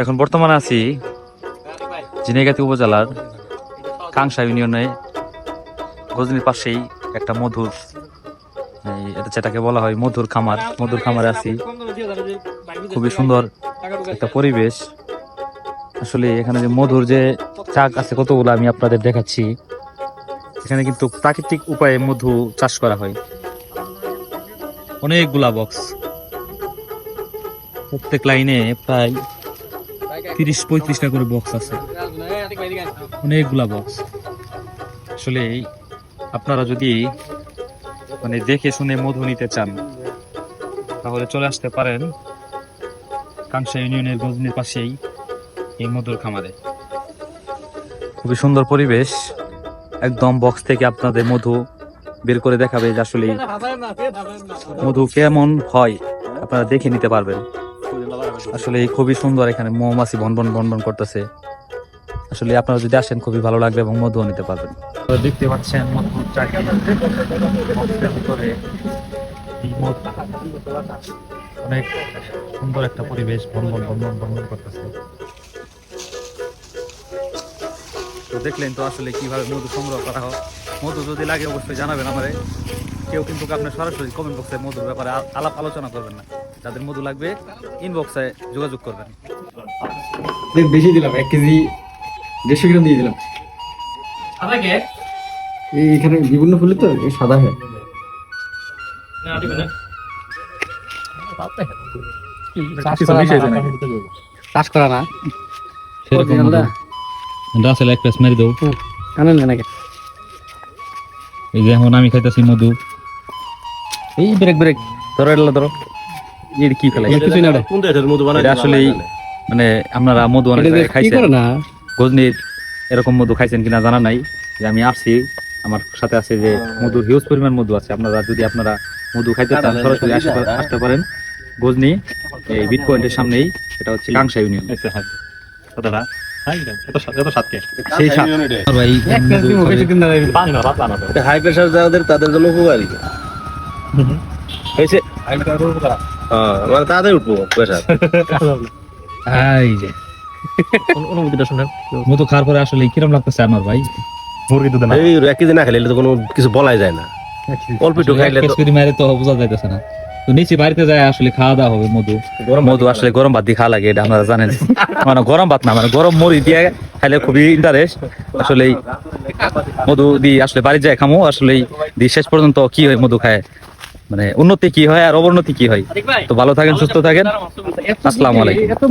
এখন বর্তমানে আছি ঝিনাইগাতি উপজেলার কাংসা ইউনিয়নে। গজনির পাশেই একটা মধুর এটা যেটাকে বলা হয় মধুর খামার। মধুর খামারে আছি। খুবই সুন্দর একটা পরিবেশ। আসলে এখানে যে মধুর যে চাক আছে কতগুলো আমি আপনাদের দেখাচ্ছি। এখানে কিন্তু প্রাকৃতিক উপায়ে মধু চাষ করা হয়। অনেকগুলা বক্স প্রত্যেক লাইনে প্রায় তিরিশ পঁয়ত্রিশটা করে বক্স আছে। অনেকগুলা বক্স আসলে আপনারা যদি মানে দেখে শুনে মধু নিতে চান তাহলে চলে আসতে পারেন কাংসা ইউনিয়নের গজনির পাশেই এই মধুর খামারে। খুবই সুন্দর পরিবেশ। একদম বক্স থেকে আপনাদের মধু বের করে দেখাবে যে আসলে মধু কেমন হয়। আপনারা দেখে নিতে পারবেন। আসলে খুবই সুন্দর এখানে মৌমাছি বনবন বনবন করতেছে। আসলে আপনারা যদি আসেন খুবই ভালো লাগবে এবং মধুও নিতে পারবেন। দেখতে পাচ্ছেন। অনেক সুন্দর একটা পরিবেশ বনবন বনবন বনবন করতেছে। তো দেখলেন তো আসলে কীভাবে মধু সংগ্রহ করা হয়। মধু যদি লাগে অবশ্যই জানাবেন আমারে। কেউ কিন্তু আপনার সরাসরি কমেন্ট বক্সে মধুর ব্যাপারে আলাপ আলোচনা করবেন না। যাদের মধু লাগবে ইনবক্সে যোগাযোগ করবেন। বেশি দিলাম এক কেজি দেড়শো গ্রাম দিয়ে দিলাম। এই এখানে বিভিন্ন ফুলের তো এই সাদা হয়। চাষ করা না রাসেল এক প্যাস মেরে দেবো। আনেন নাকি? এই যে এখন আমি খাইতেছি মধু। এই ব্রেক ব্রেক। ধরো এটা ধরো। এর কি ফেলাই কিছুই না কোন দেশের মধু বানায় এটা আসলেই মানে আপনারা মধু অনেক খাইছেন? না? গজনির এরকম মধু খাইছেন কিনা জানা নাই। যে আমি আসছি আমার সাথে আছে যে মধুর হিউজ পরিমাণ মধু আছে। আপনারা যদি আপনারা মধু খাইতে চান সরাসরি আসতে পারেন। গজনি এই বিট পয়েন্টের সামনেই এটা হচ্ছে কাংসা ইউনিয়ন। হাই। প্রেশার যাদের তাদের জন্য উপকারী। হয়েছে হ্যাঁ মানে তাড়াতাড়ি উঠবো এই যে। অনুমতিটা শুনেন। মধু খাওয়ার পরে আসলে কিরম লাগতেছে আমার ভাই? এই এক কেজি না খেলে তো কোনো কিছু বলাই যায় না। অল্প একটু খাইলে তো কেসকুরি মারে তো বোঝা যাইতেছে না। তো নিচে বাড়িতে যায় আসলে খাওয়া দাওয়া হবে মধু। মধু আসলে গরম ভাত দিয়ে খাওয়া লাগে এটা আপনারা জানেন। মানে গরম ভাত না মানে গরম মরি দিয়ে খাইলে খুবই ইন্টারেস্ট আসলে মধু দিয়ে আসলে বাড়ি যায় খামো আসলে দিয়ে শেষ পর্যন্ত কি হয় মধু খায়? মানে উন্নতি কি হয় আর অবনতি কি হয়? তো ভালো থাকেন সুস্থ থাকেন। আসসালামু আলাইকুম। এত